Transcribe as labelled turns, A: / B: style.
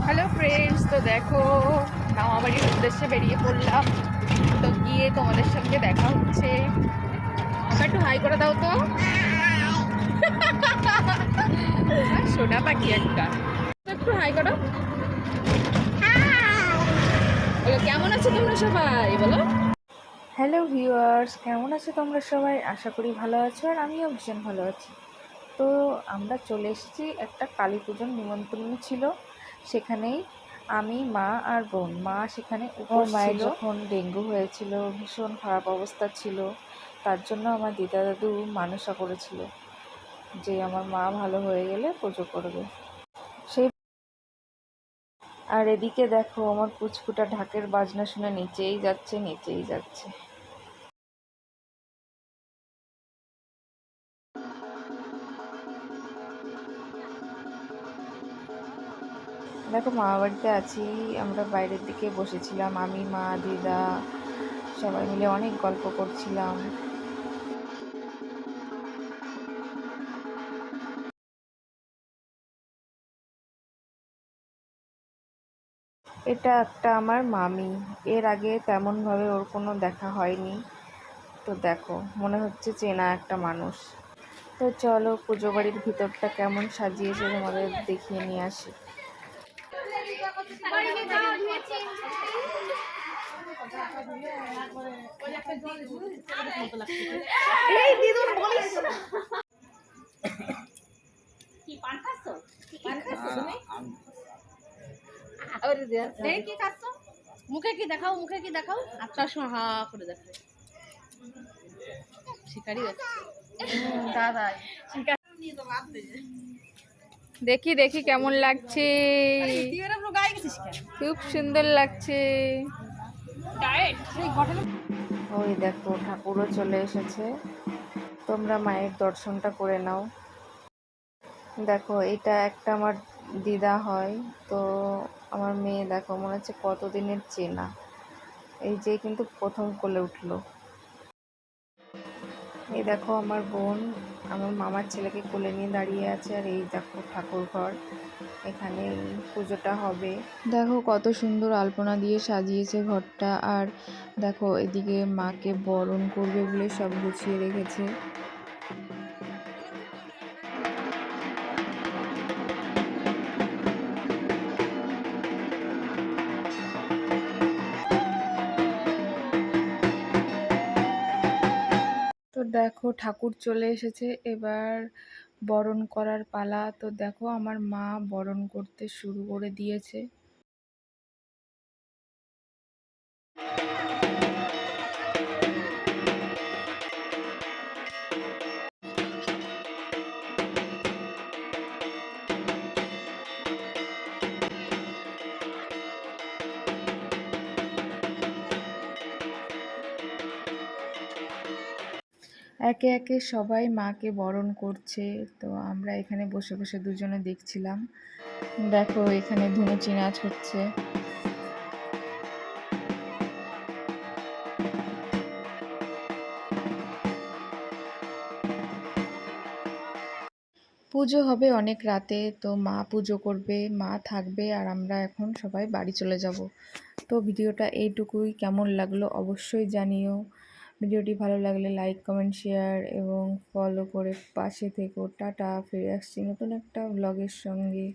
A: Hello friends তো দেখো মামাবাড়ির উদ্দেশ্যে বেরিয়ে পড়লাম। তো গিয়ে তোমাদের সঙ্গে দেখা হচ্ছে। আমার একটু হাই করে দাও তো। সোনা পাখি একটা। একটু হাই করো। বলো, কেমন আছো তোমরা সবাই? বলো। হ্যালো ভিউয়ার্স কেমন আছো তোমরা সবাই? আশা করি ভালো আছো, আর আমিও ভীষণ ভালো আছি। তো আমরা চলে এসেছি একটা কালী পুজোর নিমন্ত্রণ ছিল। সেখানেই আমি মা আর বোন। মা সেখানে উপর মায়ের যখন ডেঙ্গু হয়েছিল ভীষণ খারাপ অবস্থা ছিল। তার জন্য আমার দিদা দাদু মানসা করেছিল যে আমার মা ভালো হয়ে গেলে পুজো করবে। সেই আর এদিকে দেখো আমার পুচকুটা ঢাকের বাজনা শুনে নিচেই যাচ্ছে নিচেই যাচ্ছে। দেখো মামা বাড়িতে আছি, আমরা বাইরের দিকে বসেছিলাম, আমি, মা, দিদা, সবাই মিলে অনেক গল্প করছিলাম। এটা একটা আমার মামি, এর আগে তেমনভাবে ওর কোনো দেখা হয়নি। তো দেখো, মনে হচ্ছে চেনা একটা মানুষ। তো চলো, পুজো বাড়ির ভিতরটা কেমন সাজিয়েছে তোমাদের দেখিয়ে নিয়ে আসি।
B: এই দিদুর বলিস কি পান খাচ্ছ? পান খাচ্ছ তুমি? ওরে দেয়া। কি খাচ্ছ? মুখে কি দেখাও মুখে কি দেখাও আচ্ছা সময় হা করে দেখো শিকারি আছে দাদাই
A: দেখি দেখি কেমন লাগছে। খুব সুন্দর লাগছে।
B: ডায়েট
A: ওই দেখো ঠাকুরও চলে এসেছে। তোমরা মায়ের দর্শনটা করে নাও। দেখো এটা একটা আমার দিদা হয় তো আমার মেয়ে দেখো মনে হচ্ছে কতদিনের চেনা। এই যে কিন্তু প্রথম কোলে উঠল। এই দেখো আমার বোন আমার মামার ছেলেকে কোলে নিয়ে দাঁড়িয়ে আছে আর এই দেখো ঠাকুর ঘর। এখানে পুজোটা হবে। দেখো কত সুন্দর আলপনা দিয়ে সাজিয়েছে ঘরটা। আর দেখো এদিকে মাকে বরণ করবে বলে সব গুছিয়ে রেখেছে। দেখো ঠাকুর চলে এসেছে, এবার বরণ করার পালা। তো দেখো আমার মা বরণ করতে শুরু করে দিয়েছে। একে একে সবাই মাকে বরণ করছে। তো আমরা এখানে বসে বসে দুজনে দেখছিলাম। দেখো, এখানে ধুনুচি নাচ হচ্ছে। পুজো হবে অনেক রাতে, তো মা পুজো করবে, মা থাকবে, আর আমরা এখন সবাই বাড়ি চলে যাব। তো ভিডিওটা এইটুকুই। কেমন লাগল অবশ্যই জানিও। ভিডিওটি ভালো লাগলে লাইক, কমেন্ট, শেয়ার এবং ফলো করে পাশে থেকো। টাটা, ফিরে আসছি নতুন একটা ব্লগের সঙ্গে।